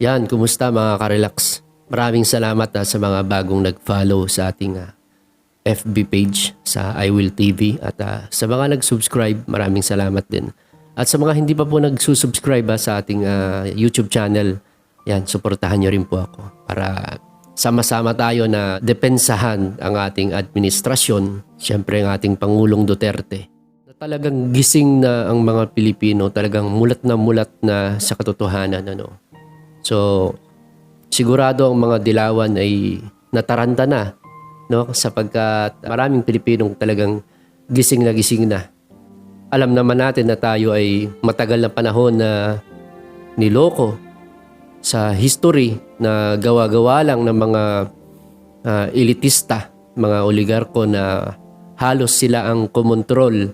Yan, kumusta mga karelax? Maraming salamat ah, sa mga bagong nag-follow sa ating ah, FB page sa I Will TV at ah, sa mga nag-subscribe, maraming salamat din. At sa mga hindi pa po nag-subscribe ah, sa ating ah, YouTube channel, yan, suportahan nyo rin po ako para sama-sama tayo na depensahan ang ating administrasyon, siyempre ang ating Pangulong Duterte. Na talagang gising na ang mga Pilipino, talagang mulat na mulat na sa katotohanan. Ano? So, sigurado ang mga dilawan ay nataranta na no sapagkat maraming Pilipinong talagang gising na gising na. Alam naman natin na tayo ay matagal na panahon na niloko sa history na gawa-gawa lang ng mga ah, elitista, mga oligarko na halos sila ang kumontrol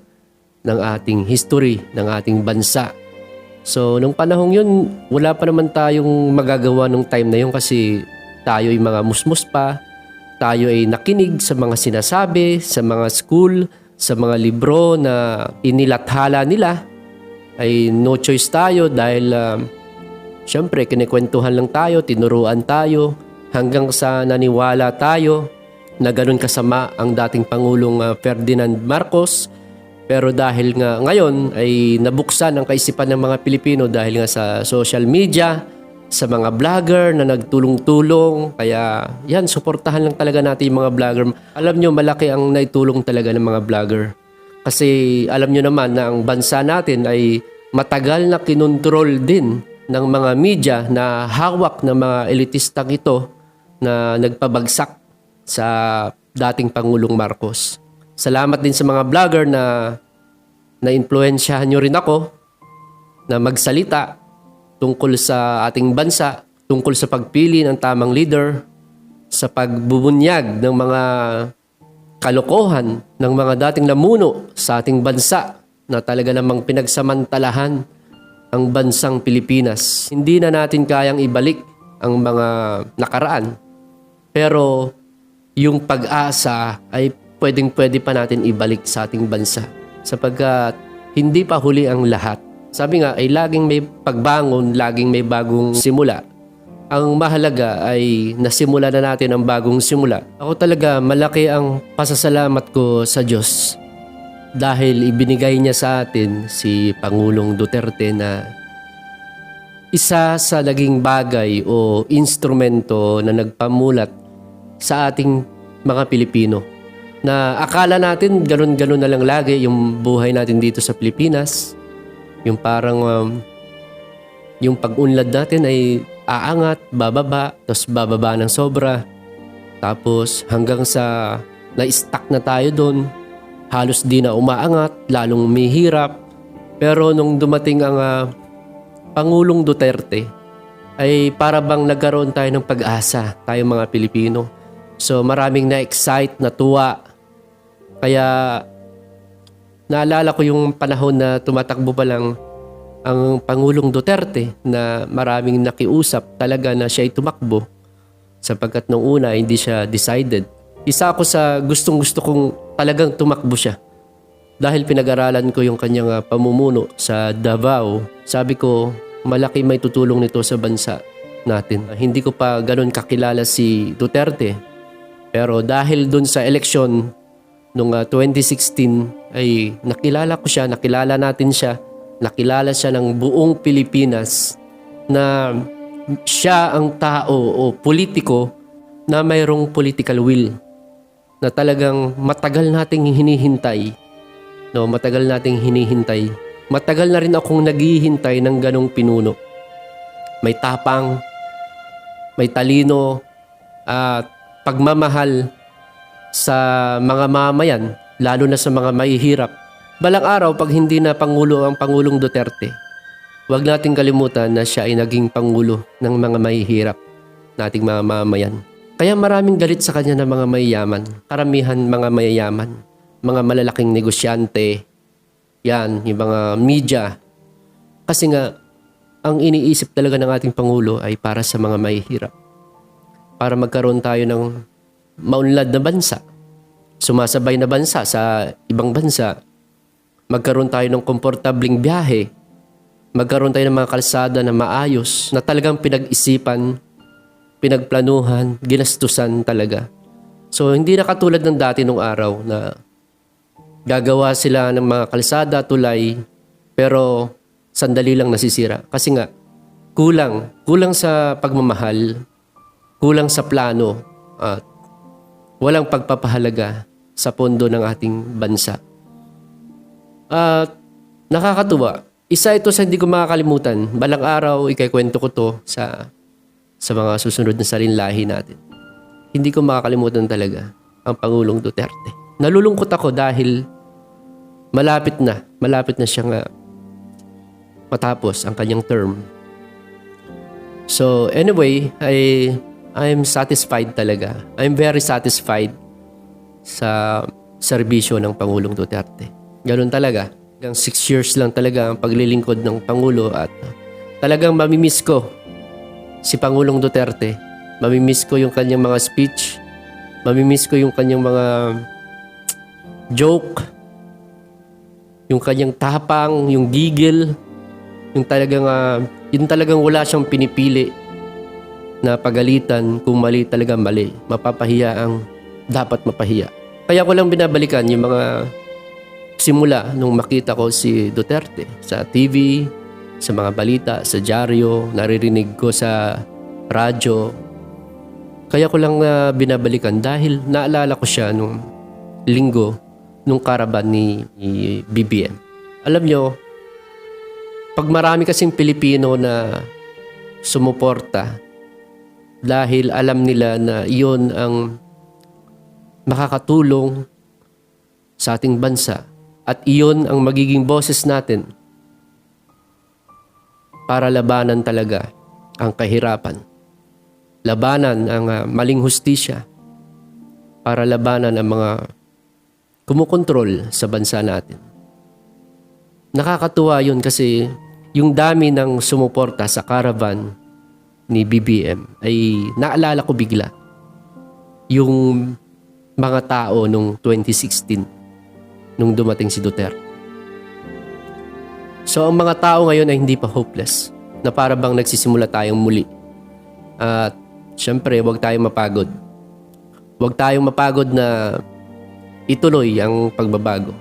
ng ating history, ng ating bansa. So, nung panahong yun, wala pa naman tayong magagawa nung time na yun kasi tayo ay mga musmus pa, tayo ay nakinig sa mga sinasabi, sa mga school, sa mga libro na inilathala nila, ay no choice tayo dahil um, syempre kinikwentuhan lang tayo, tinuruan tayo, hanggang sa naniwala tayo na ganun kasama ang dating Pangulong uh, Ferdinand Marcos pero dahil nga ngayon ay nabuksan ang kaisipan ng mga Pilipino dahil nga sa social media, sa mga vlogger na nagtulong-tulong. Kaya yan, suportahan lang talaga natin yung mga vlogger. Alam nyo, malaki ang naitulong talaga ng mga vlogger. Kasi alam nyo naman na ang bansa natin ay matagal na kinontrol din ng mga media na hawak ng mga elitistang ito na nagpabagsak sa dating Pangulong Marcos. Salamat din sa mga vlogger na na-influensyahan nyo rin ako na magsalita tungkol sa ating bansa, tungkol sa pagpili ng tamang leader, sa pagbubunyag ng mga kalokohan ng mga dating namuno sa ating bansa na talaga namang pinagsamantalahan ang bansang Pilipinas. Hindi na natin kayang ibalik ang mga nakaraan. Pero yung pag-asa ay pwedeng pwede pa natin ibalik sa ating bansa sapagkat hindi pa huli ang lahat. Sabi nga ay laging may pagbangon, laging may bagong simula. Ang mahalaga ay nasimula na natin ang bagong simula. Ako talaga malaki ang pasasalamat ko sa Diyos dahil ibinigay niya sa atin si Pangulong Duterte na isa sa naging bagay o instrumento na nagpamulat sa ating mga Pilipino na akala natin ganun-ganun na lang lagi yung buhay natin dito sa Pilipinas. Yung parang um, yung pag-unlad natin ay aangat, bababa, tapos bababa ng sobra. Tapos hanggang sa na-stuck na tayo doon, halos di na umaangat, lalong umihirap. Pero nung dumating ang ah, Pangulong Duterte, ay para bang nagkaroon tayo ng pag-asa, tayong mga Pilipino. So maraming na-excite, natuwa. Kaya naalala ko yung panahon na tumatakbo pa lang ang Pangulong Duterte na maraming nakiusap talaga na siya ay tumakbo sapagkat nung una hindi siya decided. Isa ako sa gustong gusto kong talagang tumakbo siya. Dahil pinag-aralan ko yung kanyang ah, pamumuno sa Davao, sabi ko malaki may tutulong nito sa bansa natin. Hindi ko pa ganun kakilala si Duterte. Pero dahil dun sa eleksyon nung ah, 2016 ay nakilala ko siya, nakilala natin siya, nakilala siya ng buong Pilipinas na siya ang tao o politiko na mayroong political will na talagang matagal nating hinihintay. No matagal nating hinihintay. Matagal na rin akong naghihintay ng ganong pinuno. May tapang may talino at pagmamahal sa mga mamayan, lalo na sa mga mahihirap. Balang araw, pag hindi na Pangulo ang Pangulong Duterte, huwag nating kalimutan na siya ay naging Pangulo ng mga mahihirap nating mga mamayan. Kaya maraming galit sa kanya ng mga mayayaman. Karamihan mga mayayaman. Mga malalaking negosyante. Yan, yung mga media. Kasi nga, ang iniisip talaga ng ating Pangulo ay para sa mga mahihirap. Para magkaroon tayo ng maunlad na bansa, sumasabay na bansa sa ibang bansa, magkaroon tayo ng komportabling biyahe, magkaroon tayo ng mga kalsada na maayos, na talagang pinag-isipan, pinagplanuhan, ginastusan talaga. So, hindi na katulad ng dati nung araw na gagawa sila ng mga kalsada, tulay, pero sandali lang nasisira. Kasi nga, kulang. Kulang sa pagmamahal, kulang sa plano, at walang pagpapahalaga sa pondo ng ating bansa. At nakakatuwa. Isa ito sa hindi ko makakalimutan. Balang araw, ikaikwento ko to sa sa mga susunod na salinlahi natin. Hindi ko makakalimutan talaga ang Pangulong Duterte. Nalulungkot ako dahil malapit na, malapit na siyang ah, matapos ang kanyang term. So anyway, I I'm satisfied talaga. I'm very satisfied sa serbisyo ng Pangulong Duterte. Ganun talaga. Hanggang six years lang talaga ang paglilingkod ng Pangulo at talagang mamimiss ko si Pangulong Duterte. Mamimiss ko yung kanyang mga speech. Mamimiss ko yung kanyang mga joke. Yung kanyang tapang, yung gigil. Yung talagang, ah, yung talagang wala siyang pinipili na pagalitan kung mali talaga mali. Mapapahiya ang dapat mapahiya. Kaya ko lang binabalikan yung mga simula nung makita ko si Duterte sa TV, sa mga balita, sa dyaryo, naririnig ko sa radyo. Kaya ko lang ah, binabalikan dahil naalala ko siya nung linggo nung karaban ni, ni BBM. Alam nyo, pag marami kasing Pilipino na sumuporta dahil alam nila na iyon ang makakatulong sa ating bansa at iyon ang magiging boses natin para labanan talaga ang kahirapan. Labanan ang ah, maling hustisya para labanan ang mga kumukontrol sa bansa natin. Nakakatuwa yun kasi yung dami ng sumuporta sa caravan ni BBM ay naalala ko bigla yung mga tao nung 2016 nung dumating si Duterte. So ang mga tao ngayon ay hindi pa hopeless na para bang nagsisimula tayong muli. At syempre, huwag tayong mapagod. Huwag tayong mapagod na ituloy ang pagbabago.